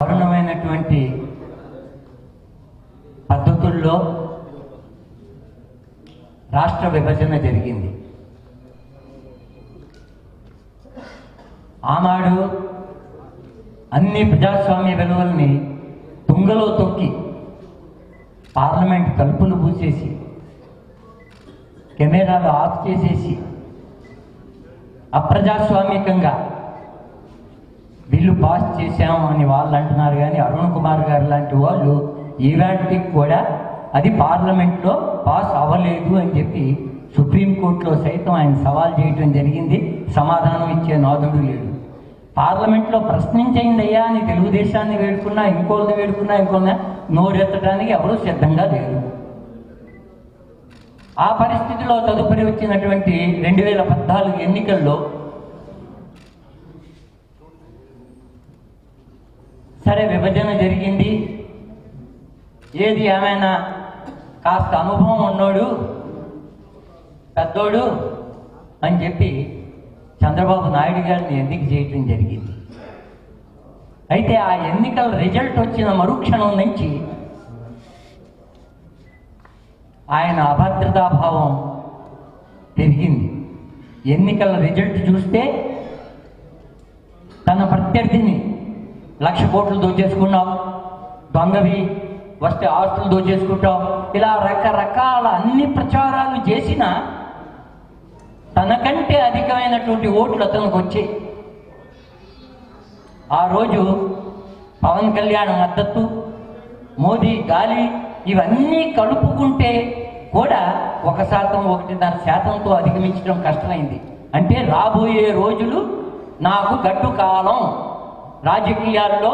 దారుణమైనటువంటి పద్ధతుల్లో రాష్ట్ర విభజన జరిగింది. ఆనాడు అన్ని ప్రజాస్వామ్య విలువల్ని తుంగలో తొక్కి పార్లమెంట్ తలుపులు పూసేసి కెమెరాలు ఆఫ్ చేసేసి అప్రజాస్వామికంగా బిల్లు పాస్ చేశాము అని వాళ్ళు అంటున్నారు కానీ అరుణ్ కుమార్ గారు లాంటి వాళ్ళు ఈవెంట్కి కూడా అది పార్లమెంట్లో పాస్ అవ్వలేదు అని చెప్పి సుప్రీంకోర్టులో సైతం ఆయన సవాల్ చేయటం జరిగింది. సమాధానం ఇచ్చే నాదుడు లేడు. పార్లమెంట్లో ప్రశ్నించండి అయ్యా అని తెలుగుదేశాన్ని వేడుకున్నా ఇంకోళ్ళని వేడుకున్నా ఇంకోళ్ళ నోరెత్తడానికి ఎవరూ సిద్ధంగా లేరు. ఆ పరిస్థితిలో తదుపరి వచ్చినటువంటి రెండు వేల పద్నాలుగు ఎన్నికల్లో సరే విభజన జరిగింది. ఏది ఏమైనా కాస్త అనుభవం ఉన్నోడు పెద్దోడు అని చెప్పి చంద్రబాబు నాయుడు గారిని ఎన్నిక చేయటం జరిగింది. అయితే ఆ ఎన్నికల రిజల్ట్ వచ్చిన మరుక్షణం నుంచి ఆయన అభద్రతాభావం పెరిగింది. ఎన్నికల రిజల్ట్ చూస్తే తన ప్రత్యర్థిని లక్ష కోట్లు దోచేసుకున్నాం దొంగవి వస్తే ఆస్తులు దోచేసుకుంటాం ఇలా రకరకాల అన్ని ప్రచారాలు చేసిన తనకంటే అధికమైనటువంటి ఓట్లు అతనికి వచ్చాయి ఆ రోజు పవన్ కళ్యాణ్ మద్దతు మోదీ గాలి ఇవన్నీ కలుపుకుంటే కూడా ఒక శాతం ఒకటిన్నర శాతంతో అధిగమించడం కష్టమైంది. అంటే రాబోయే రోజులు నాకు గడ్డు కాలం రాజకీయాల్లో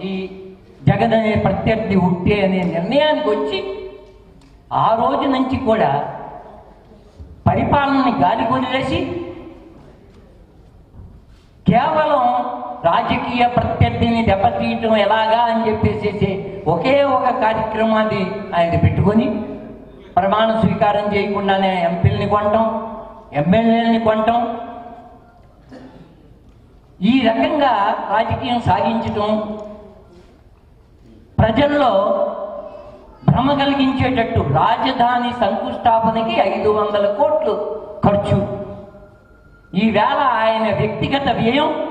ఈ జగన్ అనే ప్రత్యర్థి ఉంటే అనే నిర్ణయానికి వచ్చి ఆ రోజు నుంచి కూడా పరిపాలనని గాలి కొదిలేసి కేవలం రాజకీయ ప్రత్యర్థిని దెబ్బతీయటం ఎలాగా అని చెప్పేసేసి ఒకే ఒక కార్యక్రమాన్ని ఆయన పెట్టుకొని ప్రమాణ స్వీకారం చేయకుండానే ఎంపీలని కొనటం ఎమ్మెల్యేలని కొనటం ఈ రకంగా రాజకీయం సాగించటం ప్రజల్లో భ్రమ కలిగించేటట్టు రాజధాని సంకుష్టాపనకి ఐదు వందల కోట్లు ఖర్చు. ఈవేళ ఆయన వ్యక్తిగత వ్యయం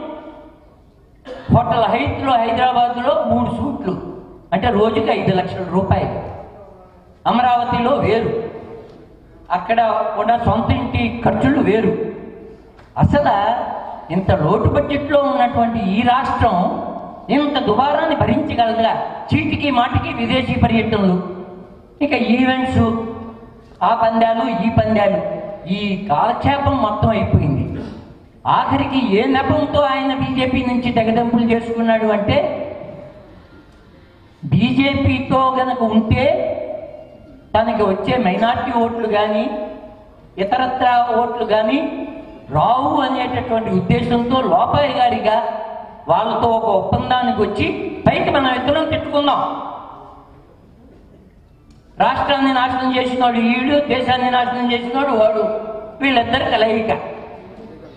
హోటల్ హైట్లో హైదరాబాద్లో మూడు సూట్లు. అంటే రోజుకి ఐదు లక్షల రూపాయలు. అమరావతిలో వేరు. అక్కడ ఉన్న సొంత ఇంటి ఖర్చులు వేరు. అసలు ఇంత లోటు బడ్జెట్లో ఉన్నటువంటి ఈ రాష్ట్రం ఇంత దుబారాన్ని భరించగలదుగా? చీటికి మాటికి విదేశీ పర్యటనలు. ఇక ఈవెంట్స్ ఆ పందాలు ఈ పందాలు ఈ కాలక్షేపం మొత్తం అయిపోయింది. ఆఖరికి ఏ నెపంతో ఆయన బీజేపీ నుంచి తెగదెంపులు చేసుకున్నాడు అంటే బీజేపీతో గనక ఉంటే తనకి వచ్చే మైనార్టీ ఓట్లు కానీ ఇతరత్ర ఓట్లు కానీ రావు అనేటటువంటి ఉద్దేశంతో లోపాయి గారిగా వాళ్ళతో ఒక ఒప్పందానికి వచ్చి పైకి మనం ఇద్దరం తిట్టుకుందాం. రాష్ట్రాన్ని నాశనం చేసినోడు వీడు దేశాన్ని నాశనం చేసినోడు వాడు వీళ్ళిద్దరు కలయిక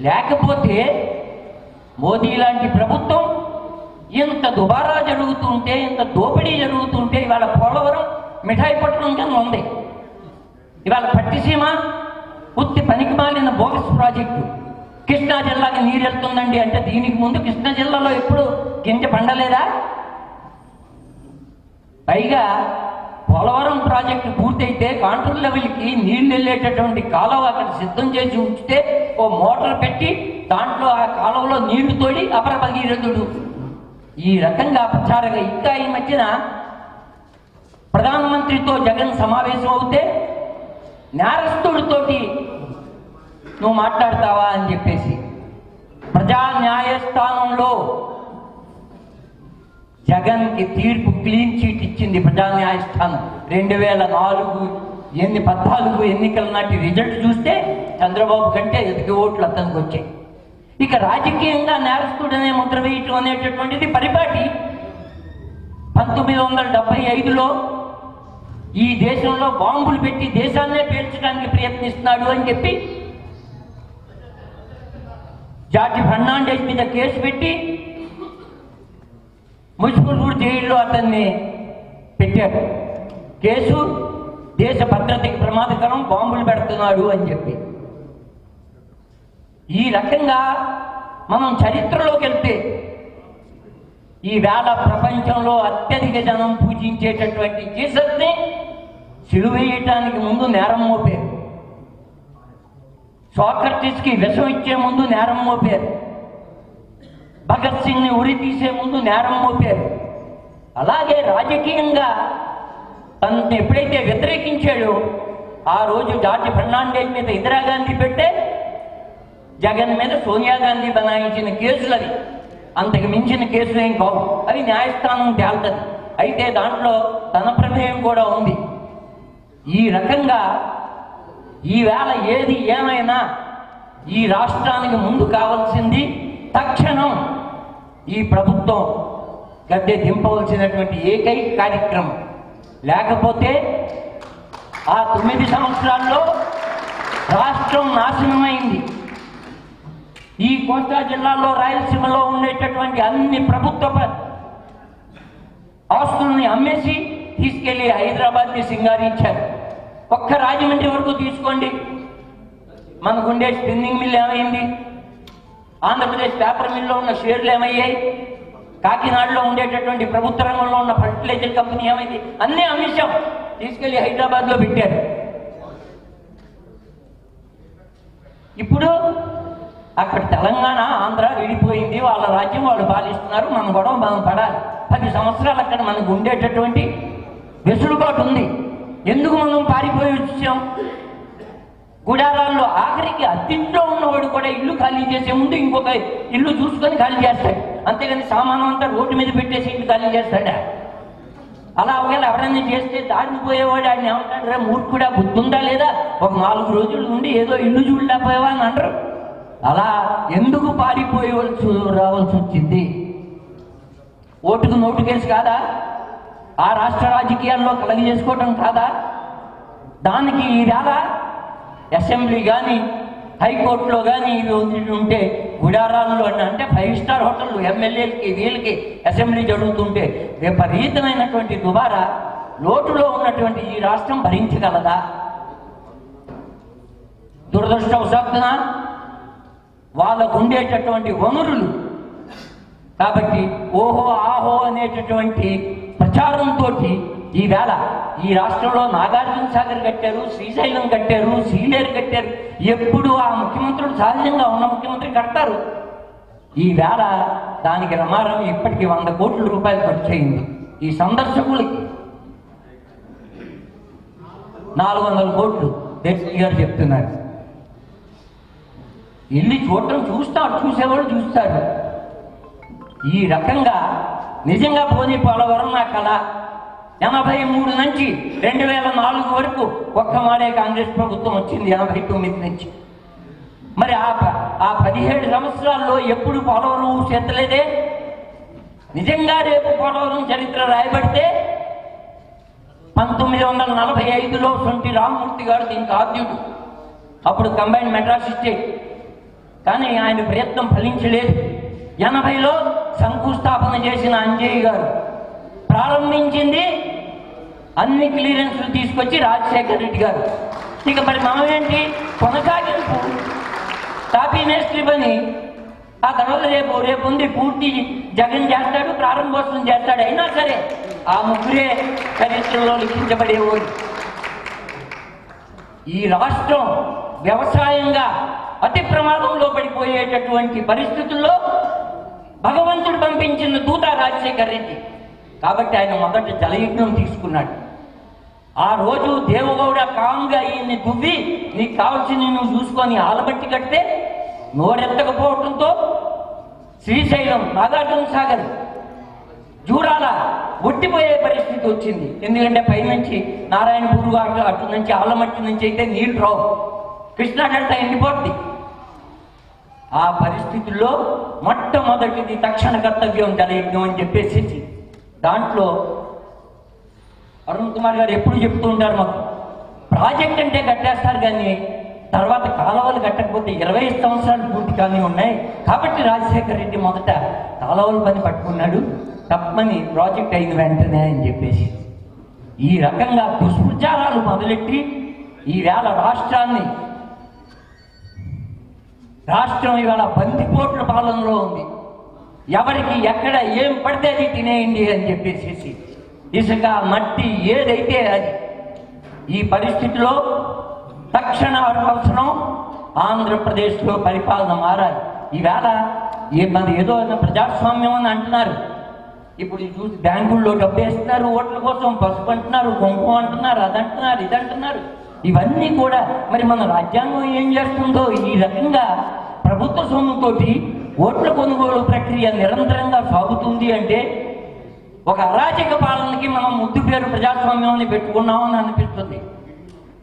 లేకపోతే మోదీ లాంటి ప్రభుత్వం ఇంత దుబారా జరుగుతుంటే ఇంత దోపిడీ జరుగుతుంటే ఇవాళ పోలవరం మిఠాయి పట్టణం కింద ఉంది. ఇవాళ పట్టిసీమ ఉత్తి ప్రాజెక్టు. కృష్ణా జిల్లాకి నీరు వెళ్తుందండి అంటే దీనికి ముందు కృష్ణా జిల్లాలో ఎప్పుడు గింజ పండలేదా? పైగా పోలవరం ప్రాజెక్టు పూర్తయితే కాంట్రోల్ లెవెల్కి నీళ్ళు వెళ్ళేటటువంటి కాలువ అక్కడ సిద్ధం చేసి ఉంచితే ఓ మోటార్ పెట్టి దాంట్లో ఆ కాలువలో నీళ్ళు తోడి అపరపగీరథుడు ఈ రకంగా ప్రచారంగా ఇంకా ఈ మధ్యన ప్రధానమంత్రితో జగన్ సమావేశం అవుతే నేరస్తుడితోటి నువ్వు మాట్లాడతావా అని చెప్పేసి. ప్రజా న్యాయస్థానంలో జగన్కి తీర్పు క్లీన్ చీట్ ఇచ్చింది ప్రజా న్యాయస్థానం. రెండు వేల నాలుగు ఎన్ని పద్నాలుగు ఎన్నికల నాటి రిజల్ట్ చూస్తే చంద్రబాబు కంటే ఎదిగి ఓట్లు అతనికి వచ్చాయి. ఇక రాజకీయంగా నేరస్తుడనే ముద్ర వేయటం అనేటటువంటిది పరిపాటి. పంతొమ్మిది వందల డెబ్బై ఐదులో ఈ దేశంలో బాంబులు పెట్టి దేశాన్నే పేల్చడానికి ప్రయత్నిస్తున్నాడు అని చెప్పి జార్జి ఫర్నాండెస్ మీద కేసు పెట్టి మున్సిపల్ జైల్లో అతన్ని పెట్టారు. కేసు దేశ భద్రతకి ప్రమాదకరం బాంబులు పెడుతున్నాడు అని చెప్పి. ఈ రకంగా మనం చరిత్రలోకి వెళ్తే ఈ వేళ ప్రపంచంలో అత్యధిక జనం పూజించేటటువంటి జీసస్ని సిలువేయటానికి ముందు నేరం మోపారు. సోక్రటిస్కి విషం ఇచ్చే ముందు నేరం మోపారు. భగత్ సింగ్ని ఉరి తీసే ముందు నేరం మోపారు. అలాగే రాజకీయంగా తనను ఎప్పుడైతే వ్యతిరేకించాడో ఆ రోజు జార్జ్ ఫెర్నాండేజ్ మీద ఇందిరాగాంధీ పెట్టే జగన్ మీద సోనియా గాంధీ బనాయించిన కేసులు అవి. అంతకు మించిన కేసులు ఏం కావు. అవి న్యాయస్థానం తేల్తది. అయితే దాంట్లో తన ప్రమేయం కూడా ఉంది. ఈ రకంగా ఈవేళ ఏది ఏమైనా ఈ రాష్ట్రానికి ముందు కావాల్సింది తక్షణం ఈ ప్రభుత్వం గద్దె దింపవలసినటువంటి ఏకైక కార్యక్రమం. లేకపోతే ఆ తొమ్మిది సంవత్సరాల్లో రాష్ట్రం నాశనమైంది. ఈ కోస్తా జిల్లాలో రాయలసీమలో ఉండేటటువంటి అన్ని ప్రభుత్వ ఆస్తుల్ని అమ్మేసి తీసుకెళ్ళి హైదరాబాద్ని సింగారించారు. ఒక్క రాజమండ్రి వరకు తీసుకోండి. మనకుండే స్పిన్నింగ్ మిల్ ఏమైంది? ఆంధ్రప్రదేశ్ పేపర్ మిల్లో ఉన్న షేర్లు ఏమయ్యాయి? కాకినాడలో ఉండేటటువంటి ప్రభుత్వ రంగంలో ఉన్న ఫర్టిలైజర్ కంపెనీ ఏమైంది? అన్నీ అంశం తీసుకెళ్ళి హైదరాబాద్లో పెట్టారు. ఇప్పుడు అక్కడ తెలంగాణ ఆంధ్ర విడిపోయింది. వాళ్ళ రాజ్యం వాళ్ళు పాలిస్తున్నారు. మన గొడవ మనం పడాలి. పది సంవత్సరాలు అక్కడ మనకు ఉండేటటువంటి వెసులుబాటు ఉంది. ఎందుకు మనం పారిపోయి వచ్చాం? గుడారాల్లో ఆఖరికి అత్తింట్లో ఉన్నవాడు కూడా ఇల్లు ఖాళీ చేసే ముందు ఇంకొక ఇల్లు చూసుకొని ఖాళీ చేస్తాడు. అంతేగాని సామానం అంతా రోడ్డు మీద పెట్టేసి ఇల్లు ఖాళీ చేస్తాడా? అలా ఒకవేళ ఎవరైనా చేస్తే దారిని పోయేవాడు ఆయన ఏమంటాడు రా మూర్ఖుడా బుద్ధుందా లేదా? ఒక నాలుగు రోజుల నుండి ఏదో ఇల్లు చూడలేకపోయావా అని అంటారు. అలా ఎందుకు పారిపోయవలసి రావాల్సి వచ్చింది? ఓటుకు నోటు కేసు కాదా? ఆ రాష్ట్ర రాజకీయాల్లో కలగ చేసుకోవటం కాదా? దానికి ఈవేళ అసెంబ్లీ కానీ హైకోర్టులో కానీ ఇవి ఉంటే గుడారాల్లో అంటే ఫైవ్ స్టార్ హోటళ్ళు ఎమ్మెల్యేలకి వీళ్ళకి అసెంబ్లీ జరుగుతుంటే విపరీతమైనటువంటి దుబారా లోటులో ఉన్నటువంటి ఈ రాష్ట్రం భరించగలదా? దురదృష్టవశాత్తున? వాళ్ళకు ఉండేటటువంటి వనరులు. కాబట్టి ఓహో ఆహో అనేటటువంటి ప్రచారంతో ఈవేళ ఈ రాష్ట్రంలో నాగార్జున సాగర్ కట్టారు శ్రీశైలం కట్టారు సీలేరు కట్టారు. ఎప్పుడు ఆ ముఖ్యమంత్రులు సహజంగా ఉన్న ముఖ్యమంత్రి కడతారు? ఈవేళ దానికి రమారం ఇప్పటికి వంద కోట్ల రూపాయలు ఖర్చు అయింది. ఈ సందర్శకులకి నాలుగు వందల కోట్లు దేశీ గారు చెప్తున్నారు. వెళ్ళి చూడటం చూస్తారు చూసేవాళ్ళు చూస్తారు. ఈ రకంగా నిజంగా పోనీ పోలవరం నా కళ? ఎనభై మూడు నుంచి రెండు వేల నాలుగు వరకు ఒక్క మాడే కాంగ్రెస్ ప్రభుత్వం వచ్చింది ఎనభై తొమ్మిది నుంచి. మరి ఆ ప- ఆ పదిహేడు సంవత్సరాల్లో ఎప్పుడు పోలవరం చేతలేదే నిజంగా రేపు పోలవరం చరిత్ర రాయబడితే పంతొమ్మిది వందల నలభై ఐదులో సొంటి రామమూర్తి గారు దీనికి ఆద్యుడు. అప్పుడు కంబైన్ మెడ్రాస్ స్టేట్ కానీ ఆయన ప్రయత్నం ఫలించలేదు. ఎనభైలో శంకుస్థాపన చేసిన అంజయ్య గారు ప్రారంభించింది. అన్ని క్లియరెన్స్లు తీసుకొచ్చి రాజశేఖర్ రెడ్డి గారు. ఇక మరి మనం ఏంటి? కొనసాగింపు. టాపీ మేస్త్రి పని. ఆ తర్వాత రేపు రేపు ఉంది పూర్తి జగన్ చేస్తాడు ప్రారంభోత్సవం చేస్తాడు. అయినా సరే ఆ ముగ్గురే చరిత్రలో లిఖించబడేవారు ఈ రాష్ట్రం వ్యవసాయంగా అతి ప్రమాదంలో పడిపోయేటటువంటి పరిస్థితుల్లో భగవంతుడు పంపించిన దూత రాజశేఖర్ రెడ్డి. కాబట్టి ఆయన మొదట జలయజ్ఞం తీసుకున్నాడు. ఆ రోజు దేవగౌడ కాంగా ఈయన్ని దువ్వి నీకు కావాల్సింది నువ్వు చూసుకొని ఆలబట్టి కడితే నోరెత్తకపోవడంతో శ్రీశైలం నాగార్జున సాగర్ జూరాల ఒట్టిపోయే పరిస్థితి వచ్చింది. ఎందుకంటే పైనుంచి నారాయణపూర్ అటు అటు నుంచి ఆలమట్టి నుంచి అయితే నీళ్ళు రావు. కృష్ణా డెల్టా ఎండిపోద్ది. ఆ పరిస్థితుల్లో మొట్టమొదటిది తక్షణ కర్తవ్యం జలయజ్ఞం అని చెప్పేసి దాంట్లో అరుణ్ కుమార్ గారు ఎప్పుడు చెప్తూ ఉంటారు మాకు ప్రాజెక్ట్ అంటే కట్టేస్తారు కానీ తర్వాత కాలువలు కట్టకపోతే ఇరవై ఐదు సంవత్సరాలు పూర్తి కానీ ఉన్నాయి. కాబట్టి రాజశేఖర రెడ్డి మొదట కాలువల పని పట్టుకున్నాడు. తప్పని ప్రాజెక్ట్ అయిన వెంటనే అని చెప్పేసి ఈ రకంగా దుష్ప్రచారాలు మొదలెట్టి ఈవేళ రాష్ట్రాన్ని రాష్ట్రం ఇవాళ బందిపోట్ల పాలనలో ఉంది. ఎవరికి ఎక్కడ ఏం పడితే అది తినేయండి అని చెప్పేసి ఇసుక మట్టి ఏదైతే అది ఈ పరిస్థితిలో తక్షణ అవసరం ఆంధ్రప్రదేశ్లో పరిపాలన మారాలి. ఈవేళ ఏ మరి ఏదో ప్రజాస్వామ్యం అని అంటున్నారు. ఇప్పుడు చూసి బ్యాంకుల్లో డబ్బు వేస్తున్నారు ఓట్ల కోసం పసుపు అంటున్నారు కుంకుమ అంటున్నారు అది అంటున్నారు ఇది అంటున్నారు ఇవన్నీ కూడా మరి మన రాజ్యాంగం ఏం చేస్తుందో ఈ రకంగా ప్రభుత్వ సొమ్ముతోటి ఓట్ల కొనుగోలు ప్రక్రియ నిరంతరంగా సాగుతుంది అంటే ఒక అరాచక పాలనకి మనం ముద్దు పేరు ప్రజాస్వామ్యాన్ని పెట్టుకున్నామని అనిపిస్తుంది.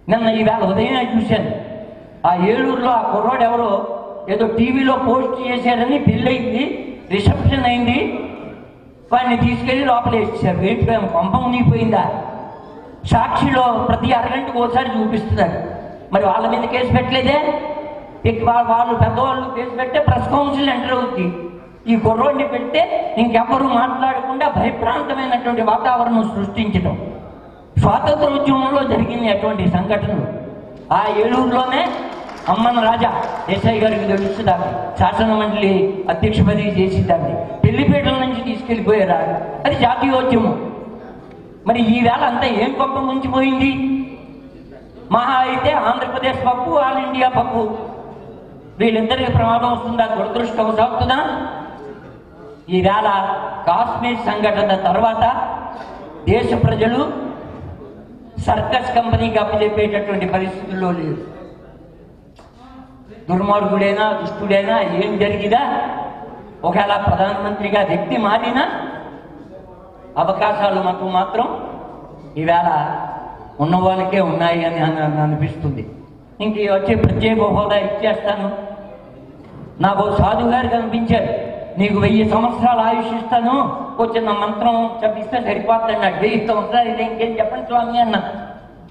నిన్న ఈవేళ ఉదయం చూశాను. ఆ ఏలూరులో ఆ కుర్రాడు ఎవరో ఏదో టీవీలో పోస్ట్ చేశారని పెళ్ళయింది రిసెప్షన్ అయింది. వాడిని తీసుకెళ్ళి లోపల వేసేసారు ఏంటి మేము కొంప మునిగిపోయిందా? సాక్షిలో ప్రతి అరగంటకు ఒకసారి చూపిస్తున్నారు మరి వాళ్ళ మీద కేసు పెట్టలేదే? ఇక వాళ్ళు పెద్దవాళ్ళు కేసు పెట్టే ప్రెస్ కౌన్సిల్ ఎంటర్ అవుతుంది ఈ కుర్రోడిని పెడితే ఇంకెవ్వరూ మాట్లాడకుండా భయప్రాంతమైనటువంటి వాతావరణం సృష్టించడం స్వాతంత్ర ఉద్యమంలో జరిగింది అటువంటి సంఘటనలు. ఆ ఏలూరులోనే అమ్మన రాజా దేశాయి గారికి తెలుస్తుందాన్ని శాసన మండలి అధ్యక్ష పదవి చేసిందాన్ని పెళ్ళిపేటల నుంచి తీసుకెళ్ళిపోయారా అది జాతీయోద్యమం. మరి ఈ వేళ అంతా ఏం పప్పు ముంచిపోయింది? మహా అయితే ఆంధ్రప్రదేశ్ పప్పు ఆల్ ఇండియా పప్పు. వీళ్ళిద్దరికి ప్రమాదం వస్తుందా? దురదృష్టం సాగుతుందా? ఈవేళ కాశ్మీర్ సంఘటన తర్వాత దేశ ప్రజలు సర్కస్ కంపెనీకి అప్పచెప్పేటటువంటి పరిస్థితుల్లో లేరు. దుర్మార్గుడైనా దుష్టుడైనా ఏం జరిగినా ఒకవేళ ప్రధానమంత్రిగా వ్యక్తి మారినా అవకాశాలు మనకు మాత్రం ఈవేళ ఉన్న వాళ్ళకే ఉన్నాయి అని అనిపిస్తుంది. ఇంక ఈ వచ్చే ప్రత్యేక హోదా ఇచ్చేస్తాను. నాకు ఓ గారు కనిపించారు. నీకు వెయ్యి సంవత్సరాలు ఆయుష్ ఇస్తాను. ఓ చిన్న మంత్రం చెప్పిస్తే సరిపోతుంది అన్నాడు వెయ్యి సంవత్సరాలు ఇది ఇంకేం చెప్పండి స్వామి అన్న.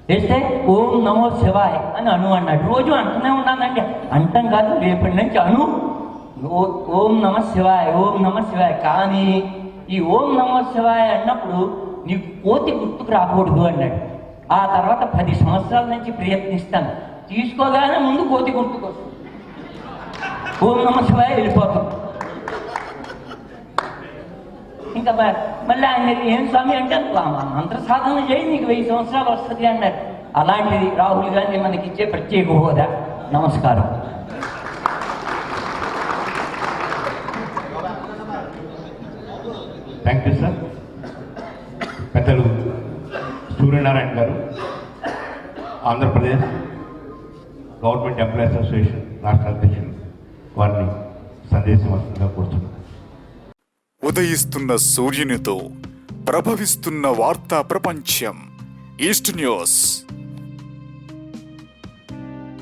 వేస్తే ఓం నమో శివాయ్ అని అను అన్నాడు. రోజు అంటూనే ఉన్నానండి. అంటాం కాదు రేపటి నుంచి అను. ఓ- ఓం నమ శివాయ్ ఓం నమ శివాయ్. కానీ ఈ ఓం నమ శివాయ అన్నప్పుడు నీకు కోతి గుర్తుకు రాకూడదు అన్నాడు. ఆ తర్వాత పది సంవత్సరాల నుంచి ప్రయత్నిస్తాను. తీసుకోగానే ముందు కోతి గుర్తుకు వస్తుంది. ఓం నమ శివాయ వెళ్ళిపోతాం. ఇంకా మళ్ళీ ఆయన ఏం స్వామి అంటే మంత్ర సాధన చేయి నీకు వెయ్యి సంవత్సరాలు వస్తుంది అన్నారు అలాంటిది రాహుల్ గాంధీ మనకి ఇచ్చే ప్రత్యేక హోదా. నమస్కారం. థ్యాంక్ యూ సార్ పెద్దలు సూర్యనారాయణ గారు ఆంధ్రప్రదేశ్ గవర్నమెంట్ ఎంప్లాయీ అసోసియేషన్ రాష్ట్ర అధ్యక్షులు వారిని సందేశవంతంగా వస్తుందిగా ఉదయిస్తున్న సూర్యునితో ప్రభవిస్తున్న వార్తా ప్రపంచం ఈస్ట్ న్యూస్.